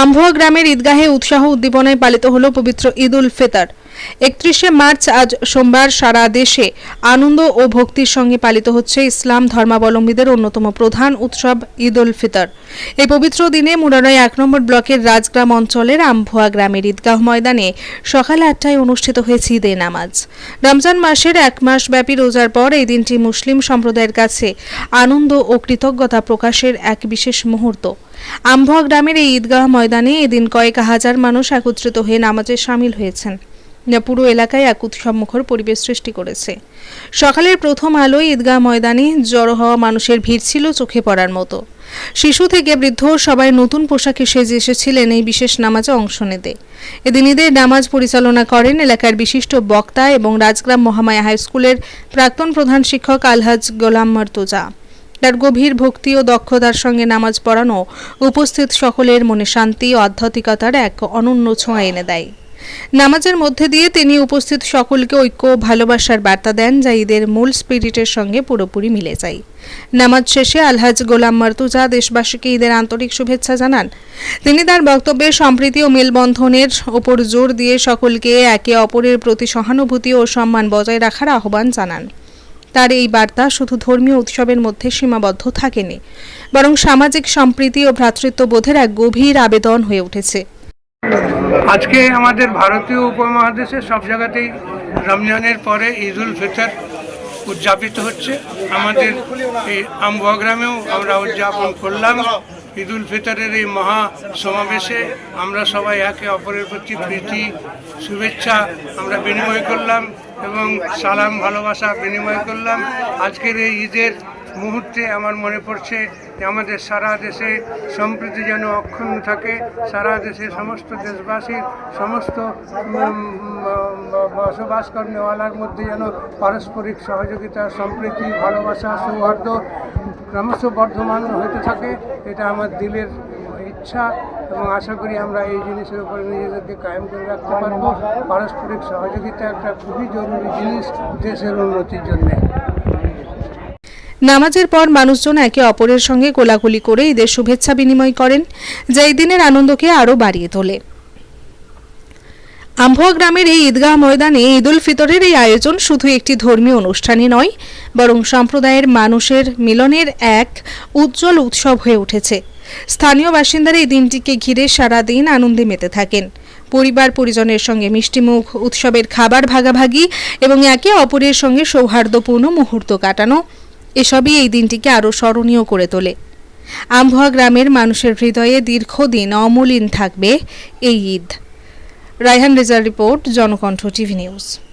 আম্ভোয়া গ্রামের ঈদগাহে উৎসাহ উদ্দীপনায় পালিত হল পবিত্র ঈদ উল ফিতর। একত্রিশে মার্চ আজ সোমবার সারা দেশে আনন্দ ও ভক্তির সঙ্গে পালিত হচ্ছে ইসলাম ধর্মাবলম্বীদের অন্যতম প্রধান উৎসব ঈদ উল ফিতর। এই পবিত্র দিনে মুরারই এক নম্বর ব্লকের রাজগ্রাম অঞ্চলের আম্ভোয়া গ্রামের ঈদগাহ ময়দানে সকাল আটটায় অনুষ্ঠিত হয়েছে ঈদের নামাজ। রমজান মাসের এক মাস ব্যাপী রোজার পর এই দিনটি মুসলিম সম্প্রদায়ের কাছে আনন্দ ও কৃতজ্ঞতা প্রকাশের এক বিশেষ মুহূর্ত। আম্ভোয়া গ্রামের এই ঈদগাহ ময়দানে এদিন কয়েক হাজার মানুষ একত্রিত হয়ে নামাজে সামিল হয়েছেন। যা পুরো এলাকায় এক উৎসবমুখর পরিবেশ সৃষ্টি করেছে। সকালের প্রথম আলোয় ঈদগাহ ময়দানে জড়ো হওয়া মানুষের ভিড় ছিল চোখে পড়ার মতো। শিশু থেকে বৃদ্ধ সবাই নতুন পোশাকে সেজে এসেছিলেন এই বিশেষ নামাজে অংশ নিতে। এদিন ঈদের নামাজ পরিচালনা করেন এলাকার বিশিষ্ট বক্তা এবং রাজগ্রাম মহামায়া হাই স্কুলের প্রাক্তন প্রধান শিক্ষক আলহাজ গোলাম মর্তুজা। তার গভীর ভক্তি ও দক্ষতার সঙ্গে নামাজ পড়ানো উপস্থিত সকলের মনে শান্তি ও আধ্যাত্মিকতার এক অনন্য ছোঁয়া এনে দেয়। নামাজের মধ্যে দিয়ে তিনি উপস্থিত সকলকে ঐক্য ভালোবাসার বার্তা দেন যা ঈদের মূল স্পিরিটের সঙ্গে পুরোপুরি মিলে যায়। নামাজ শেষে আলহাজ গোলাম মার্তুজা দেশবাসীকে ঈদের আন্তরিক শুভেচ্ছা জানান। তিনি তার বক্তব্যে সম্প্রীতি ও মেলবন্ধনের ওপর জোর দিয়ে সকলকে একে অপরের প্রতি সহানুভূতি ও সম্মান বজায় রাখার আহ্বান জানান। তার এই বার্তা শুধু ধর্মীয় উৎসবের মধ্যে সীমাবদ্ধ থাকেনি, বরং সামাজিক সম্প্রীতি ও ভ্রাতৃত্ববোধের এক গভীর আবেদন হয়ে উঠেছে। আজকে আমাদের ভারতীয় উপমহাদেশে সব জায়গাতেই রমজানের পরে ঈদ উল ফিতর উদযাপিত হচ্ছে। আমাদের এই আমবুয়া গ্রামেও আমরা উদযাপন করলাম। ঈদ উল ফিতরের এই মহা সমাবেশে আমরা সবাই একে অপরের প্রতি প্রীতি, শুভেচ্ছা আমরা বিনিময় করলাম। এবং সালাম, ভালোবাসা বিনিময় করলাম। আজকের এই ঈদের মুহূর্তে আমার মনে পড়ছে আমাদের সারা দেশে সম্প্রীতি যেন অক্ষুণ্ণ থাকে, সারা দেশে সমস্ত দেশবাসীর সমস্ত বসবাস করেওয়ালার মধ্যে যেন পারস্পরিক সহযোগিতা, সম্প্রীতি, ভালোবাসা, সৌহার্দ্য ক্রমশ বর্ধমান হতে থাকে। এটা আমার দিলের ইচ্ছা এবং আশা করি আমরা এই জিনিসের উপরে নিজেদেরকে কায়েম করে রাখতে পারব। পারস্পরিক সহযোগিতা একটা খুবই জরুরি জিনিস দেশের উন্নতির জন্যে। নামাজের পর মানুষজন একে অপরের সঙ্গে কোলাকুলি করে ঈদের শুভেচ্ছা বিনিময় করেন, যা এই দিনের আনন্দকে আরও বাড়িয়ে তোলে। আম্ভোয়া গ্রামের এই ঈদগাহ ময়দানে ঈদ উল ফিতরের এই আয়োজন শুধু একটি ধর্মীয় অনুষ্ঠানই নয়, বরং সম্প্রদায়ের মানুষের মিলনের এক উজ্জ্বল উৎসব হয়ে উঠেছে। স্থানীয় বাসিন্দারা এই দিনটিকে ঘিরে সারা দিন আনন্দে মেতে থাকেন। পরিবার পরিজনের সঙ্গে মিষ্টিমুখ, উৎসবের খাবার ভাগাভাগি এবং একে অপরের সঙ্গে সৌহার্দ্যপূর্ণ মুহূর্ত কাটানো, এসবই এই দিনটিকে আরও স্মরণীয় করে তোলে। আম্ভোয়া গ্রামের মানুষের হৃদয়ে দীর্ঘদিন অমলিন থাকবে এই ঈদ। রায়হান রেজার রিপোর্ট, জনকণ্ঠ টিভি নিউজ।